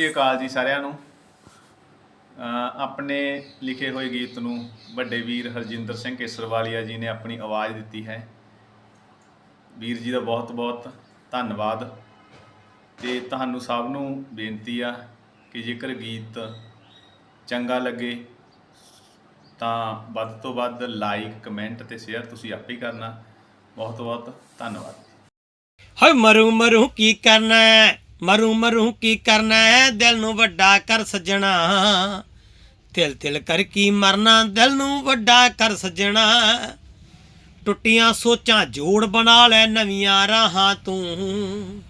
ਸਤਿ ਸ਼੍ਰੀ ਅਕਾਲ ਜੀ ਸਾਰਿਆਂ ਨੂੰ। ਆਪਣੇ ਲਿਖੇ ਹੋਏ ਗੀਤ ਨੂੰ ਵੱਡੇ ਵੀਰ ਹਰਜਿੰਦਰ ਸਿੰਘ ਕੇਸਰਵਾਲੀਆ ਜੀ ਨੇ ਆਪਣੀ ਆਵਾਜ਼ ਦਿੱਤੀ ਹੈ। ਵੀਰ ਜੀ ਦਾ ਬਹੁਤ-ਬਹੁਤ ਧੰਨਵਾਦ। ਤੇ ਤੁਹਾਨੂੰ ਸਭ ਨੂੰ ਬੇਨਤੀ ਆ ਕਿ ਜੇਕਰ ਗੀਤ ਚੰਗਾ ਲੱਗੇ, ਤਾਂ ਵੱਧ ਤੋਂ ਵੱਧ ਲਾਈਕ ਕਮੈਂਟ ਤੇ ਸ਼ੇਅਰ ਤੁਸੀਂ ਆਪੇ ਕਰਨਾ। ਬਹੁਤ-ਬਹੁਤ ਧੰਨਵਾਦ। ਹਾਏ ਮਰੂ ਮਰੂ ਕੀ ਕਰਨਾ ਮਰੂ ਮਰੂ ਕੀ ਕਰਨਾ ਹੈ? ਦਿਲ ਨੂੰ ਵੱਡਾ ਕਰ ਸੱਜਣਾ। ਤਿਲ ਤਿਲ ਕਰ ਕੀ ਮਰਨਾ? ਦਿਲ ਨੂੰ ਵੱਡਾ ਕਰ ਸੱਜਣਾ। ਟੁੱਟੀਆਂ ਸੋਚਾਂ ਜੋੜ ਬਣਾ ਲੈ ਨਵੀਆਂ ਰਾਹਾਂ ਤੂੰ।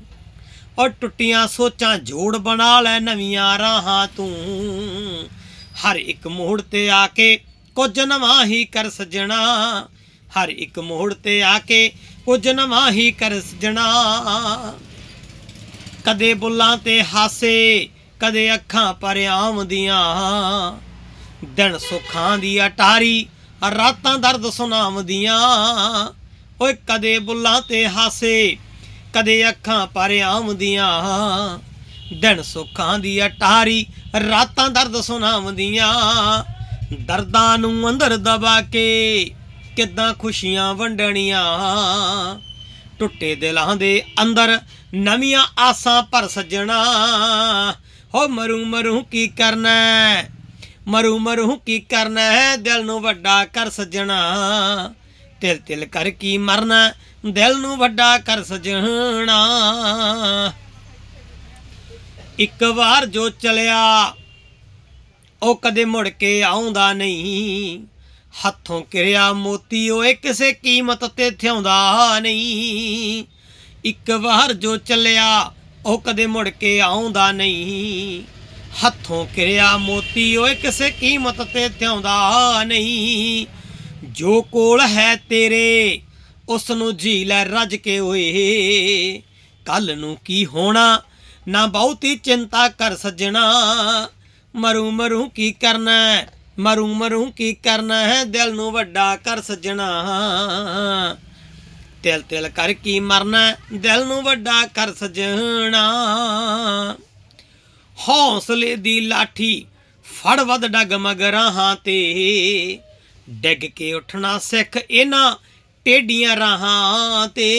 ਔਰ ਟੁੱਟੀਆਂ ਸੋਚਾਂ ਜੋੜ ਬਣਾ ਲੈ ਨਵੀਆਂ ਰਾਹਾਂ ਤੂੰ। ਹਰ ਇੱਕ ਮੋੜ ਤੇ ਆ ਕੇ ਕੁਝ ਨਵਾਂ ਹੀ ਕਰ ਸੱਜਣਾ। ਹਰ ਇੱਕ ਮੋੜ ਤੇ ਆ ਕੇ ਕੁਝ ਨਵਾਂ ਹੀ ਕਰ ਸੱਜਣਾ। ਕਦੇ ਬੁੱਲਾਂ ਤੇ ਹਾਸੇ, ਕਦੇ ਅੱਖਾਂ ਪਰ ਆਉਂਦੀਆਂ ਦਿਨ ਸੁੱਖਾਂ ਦੀ ਅਟਾਰੀ, ਰਾਤਾਂ ਦਰਦ ਸੁਣਾਉਂਦੀਆਂ ਓਏ ਕਦੇ ਬੁੱਲਾਂ ਤੇ ਹਾਸੇ, ਕਦੇ ਅੱਖਾਂ ਪਰ ਆਉਂਦੀਆਂ ਦਿਨ ਸੁੱਖਾਂ ਦੀ ਅਟਾਰੀ, ਰਾਤਾਂ ਦਰਦ ਸੁਣਾਉਂਦੀਆਂ ਦਰਦਾਂ ਨੂੰ ਅੰਦਰ ਦਬਾ ਕੇ ਕਿੱਦਾਂ ਖੁਸ਼ੀਆਂ ਵੰਡਣੀਆਂ। ਟੁੱਟੇ ਦਿਲਾਂ ਦੇ ਅੰਦਰ ਨਵੀਆਂ ਆਸਾਂ ਭਰ ਸੱਜਣਾ। ਹੋ ਮਰੂ ਮਰੂ ਕੀ ਕਰਨਾ? ਹੈ? ਮਰੂ ਮਰੂ ਕੀ ਕਰਨਾ? ਦਿਲ ਨੂੰ ਵੱਡਾ ਕਰ ਸੱਜਣਾ। ਤਿਲ ਤਿਲ ਕਰ ਕੀ ਮਰਨਾ? ਦਿਲ ਨੂੰ ਵੱਡਾ ਕਰ ਸਜਣਾ। ਇੱਕ ਵਾਰ ਜੋ ਚਲਿਆ, ਉਹ ਕਦੇ ਮੁੜ ਕੇ ਆਉਂਦਾ ਨਹੀਂ। ਹੱਥੋਂ ਕਿਰਿਆ ਮੋਤੀ ਓਏ ਕਿਸੇ ਕੀਮਤ ਤੇ ਥਿਆਉਂਦਾ ਨਹੀਂ। ਇੱਕ ਵਾਰ ਜੋ ਚੱਲਿਆ, ਉਹ ਕਦੇ ਮੁੜ ਕੇ ਆਉਂਦਾ ਨਹੀਂ। ਹੱਥੋਂ ਕਿਰਿਆ ਮੋਤੀ ਓਏ ਕਿਸੇ ਕੀਮਤ ਤੇ ਥਿਆਉਂਦਾ ਨਹੀਂ। ਜੋ ਕੋਲ ਹੈ ਤੇਰੇ ਉਸ ਨੂੰ ਜੀ ਲੈ ਰੱਜ ਕੇ ਓਏ। ਕੱਲ ਨੂੰ ਕੀ ਹੋਣਾ, ਨਾ ਬਹੁਤੀ ਚਿੰਤਾ ਕਰ ਸੱਜਣਾ। ਮਰੂ ਮਰੂ ਕੀ ਕਰਨਾ ਮਰੂ ਮਰੂ ਕੀ ਕਰਨਾ ਹੈ? ਦਿਲ ਨੂੰ ਵੱਡਾ ਕਰ ਸੱਜਣਾ। ਤਿਲ ਤਿਲ ਕਰ ਕੀ ਮਰਨਾ ਦਿਲ ਨੂੰ ਵੱਡਾ ਕਰ ਸਜਣਾ। ਹੌਸਲੇ ਦੀ ਲਾਠੀ ਫੜ ਵੱਧ ਡਗ ਮਗਰਾਂ ਤੇ। ਡਿੱਗ ਕੇ ਉੱਠਣਾ ਸਿੱਖ ਇਹਨਾਂ ਟੇਡੀਆਂ ਰਾਹਾਂ ਤੇ।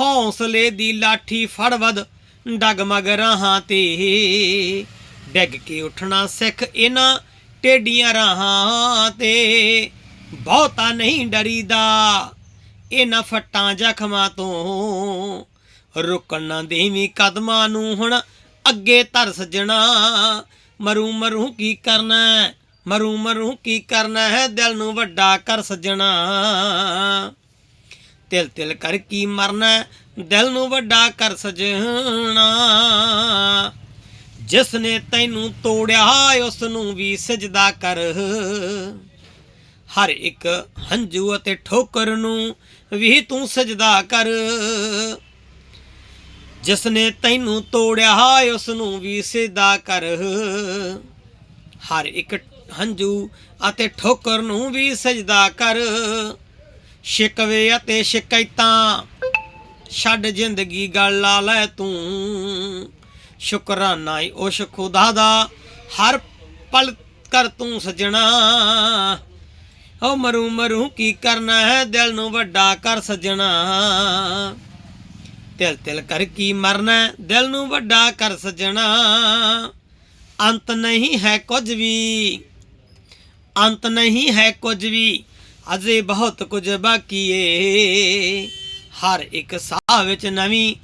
ਹੌਸਲੇ ਦੀ ਲਾਠੀ ਫੜ ਵੱਧ ਡਗਮਗ ਰਾਹਾਂ ਤੇ। ਡਿੱਗ ਕੇ ਉੱਠਣਾ ਸਿੱਖ ਇਹਨਾਂ ਟੇਡੀਆਂ ਰਾਹਾਂ ਤੇ ਬਹੁਤਾ ਨਹੀਂ ਡਰੀਦਾ। ਇਹਨਾਂ ਫੱਟਾਂ ਜ਼ਖਮਾਂ ਤੋਂ ਰੁਕਣ ਨਾ ਦੇਵੀਂ ਕਦਮਾਂ ਨੂੰ ਹੁਣ ਅੱਗੇ ਧਰ ਸੱਜਣਾ ਮਰੂ ਮਰੂ ਕੀ ਕਰਨਾ ਮਰੂ ਮਰੂ ਕੀ ਕਰਨਾ ਹੈ? ਦਿਲ ਨੂੰ ਵੱਡਾ ਕਰ ਸਜਣਾ। ਤਿਲ ਤਿਲ ਕਰ ਕੀ ਮਰਨਾ ਦਿਲ ਨੂੰ ਵੱਡਾ ਕਰ ਸਜਣਾ। ਜਿਸ ਨੇ ਤੈਨੂੰ ਤੋੜਿਆ ਉਸ ਨੂੰ ਵੀ ਸਜਦਾ ਕਰ। ਹਰ ਇੱਕ ਹੰਝੂ ਅਤੇ ਠੋਕਰ ਨੂੰ ਵੀ ਤੂੰ ਸਜਦਾ ਕਰ। ਜਿਸ ਨੇ ਤੈਨੂੰ ਤੋੜਿਆ ਉਸ ਨੂੰ ਵੀ ਸਜਦਾ ਕਰ। ਹਰ ਇੱਕ ਹੰਝੂ ਅਤੇ ਠੋਕਰ ਨੂੰ ਵੀ ਸਜਦਾ ਕਰ। ਸ਼ਿਕਵੇ ਅਤੇ ਸ਼ਿਕਾਇਤਾਂ, ਛੱਡ ਜ਼ਿੰਦਗੀ ਗੱਲ ਲਾ ਲੈ ਤੂੰ। ਸ਼ੁਕਰਾਨਾ ਈ ਉਸ ਖੁਦਾ ਦਾ ਹਰ ਪਲ ਕਰ ਤੂੰ ਸਜਣਾ। ਓ ਮਰੂ ਮਰੂ ਕੀ ਕਰਨਾ ਹੈ, ਦਿਲ ਨੂੰ ਵੱਡਾ ਕਰ ਸਜਣਾ। ਤਿਲ ਤਿਲ ਕਰ ਕੀ ਮਰਨਾ ਦਿਲ ਨੂੰ ਵੱਡਾ ਕਰ ਸਜਣਾ। ਅੰਤ ਨਹੀਂ ਹੈ ਕੁਝ ਵੀ, ਅੰਤ ਨਹੀਂ ਹੈ ਕੁਝ ਵੀ, ਅਜੇ ਬਹੁਤ ਕੁਝ ਬਾਕੀ ਏ। ਹਰ ਇੱਕ ਸਾਹ ਵਿੱਚ ਨਵੀਂ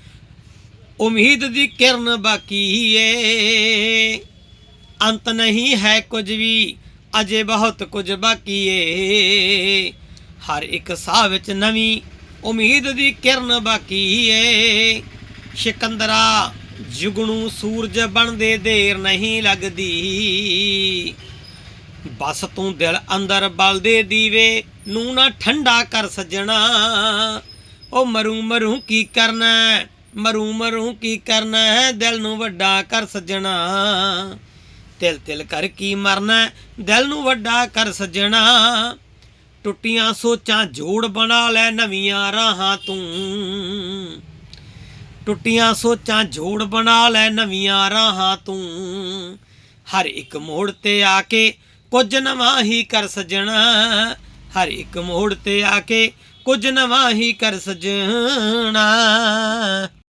ਉਮੀਦ ਦੀ ਕਿਰਨ ਬਾਕੀ ਏ। ਅੰਤ ਨਹੀਂ ਹੈ ਕੁਝ ਵੀ, ਅਜੇ ਬਹੁਤ ਕੁਝ ਬਾਕੀ ਏ। ਹਰ ਇੱਕ ਸਾਹ ਵਿੱਚ ਨਵੀਂ ਉਮੀਦ ਦੀ ਕਿਰਨ ਬਾਕੀ ਏ। ਸ਼ਿਕੰਦਰਾ, ਜੁਗਣੂ ਸੂਰਜ ਬਣਦੇ ਦੇਰ ਨਹੀਂ ਲੱਗਦੀ। ਬਸ ਤੂੰ ਦਿਲ ਅੰਦਰ ਬਲਦੇ ਦੀਵੇ ਨੂੰ ਨਾ ਠੰਡਾ ਕਰ ਸੱਜਣਾ। ਉਹ ਮਰੂ ਮਰੂ ਕੀ ਕਰਨਾ? ਮਰੂ ਮਰੂ ਕੀ ਕਰਨਾ ਹੈ? ਦਿਲ ਨੂੰ ਵੱਡਾ ਕਰ ਸੱਜਣਾ। ਤਿਲ ਤਿਲ ਕਰ ਕੀ ਮਰਨਾ ਦਿਲ ਨੂੰ ਵੱਡਾ ਕਰ ਸੱਜਣਾ। ਟੁੱਟੀਆਂ ਸੋਚਾਂ ਜੋੜ ਬਣਾ ਲੈ ਨਵੀਆਂ ਰਾਹਾਂ ਤੂੰ। ਟੁੱਟੀਆਂ ਸੋਚਾਂ ਜੋੜ ਬਣਾ ਲੈ ਨਵੀਆਂ ਰਾਹਾਂ ਤੂੰ। ਹਰ ਇੱਕ ਮੋੜ ਤੇ ਆ ਕੇ ਕੁਝ ਨਵਾਂ ਹੀ ਕਰ ਸਜਣਾ। ਹਰ ਇੱਕ ਮੋੜ ਤੇ ਆ ਕੇ ਕੁਝ ਨਵਾਂ ਹੀ ਕਰ ਸਜਣਾ।